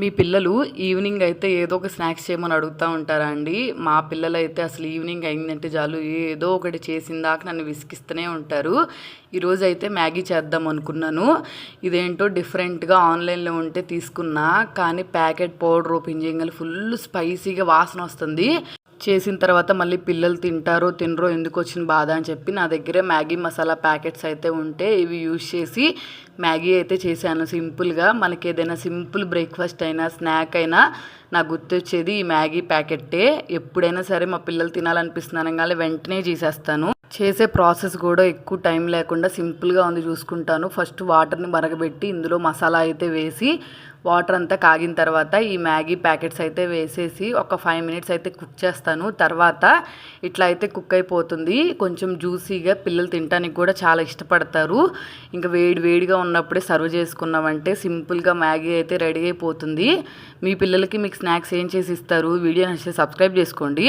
మీ పిల్లలు ఈవినింగ్ అయితే ఏదో ఒక స్నాక్స్ చేయమని అడుగుతూ ఉంటారా అండి? మా పిల్లలైతే అసలు ఈవినింగ్ అయిందంటే చాలు ఏదో ఒకటి చేసిందాక నన్ను విసిగిస్తూనే ఉంటారు. ఈరోజు అయితే మ్యాగీ చేద్దాం అనుకున్నాను. ఇదేంటో డిఫరెంట్గా ఆన్లైన్లో ఉంటే తీసుకున్నా కానీ ప్యాకెట్ పౌడర్ ఓపెన్ చేయగల ఫుల్ స్పైసీగా వాసన వస్తుంది. చేసిన తర్వాత మళ్ళీ పిల్లలు తింటారో తినరో ఎందుకు వచ్చిన బాధ అని చెప్పి నా దగ్గరే మ్యాగీ మసాలా ప్యాకెట్స్ అయితే ఉంటే ఇవి యూజ్ చేసి మ్యాగీ అయితే చేశాను. సింపుల్గా మనకి ఏదైనా సింపుల్ బ్రేక్ఫాస్ట్ అయినా స్నాక్ అయినా నాకు గుర్తొచ్చేది ఈ మ్యాగీ ప్యాకెట్టే. ఎప్పుడైనా సరే మా పిల్లలు తినాలనిపిస్తున్నాను కానీ వెంటనే చేసేస్తాను. చేసే ప్రాసెస్ కూడా ఎక్కువ టైం లేకుండా సింపుల్గా ఉంది చూసుకుంటాను. ఫస్ట్ వాటర్ని మరగబెట్టి ఇందులో మసాలా అయితే వేసి వాటర్ అంతా కాగిన తర్వాత ఈ మ్యాగీ ప్యాకెట్స్ అయితే వేసేసి ఒక ఫైవ్ మినిట్స్ అయితే కుక్ చేస్తాను. తర్వాత ఇట్లా అయితే కుక్ అయిపోతుంది. కొంచెం జ్యూసీగా పిల్లలు తినడానికి కూడా చాలా ఇష్టపడతారు. ఇంకా వేడి వేడిగా ఉన్నప్పుడే సర్వ్ చేసుకున్నామంటే సింపుల్గా మ్యాగీ అయితే రెడీ అయిపోతుంది. మీ పిల్లలకి మీకు స్నాక్స్ ఏం చేసి ఇస్తారు? వీడియో నచ్చితే సబ్స్క్రైబ్ చేసుకోండి.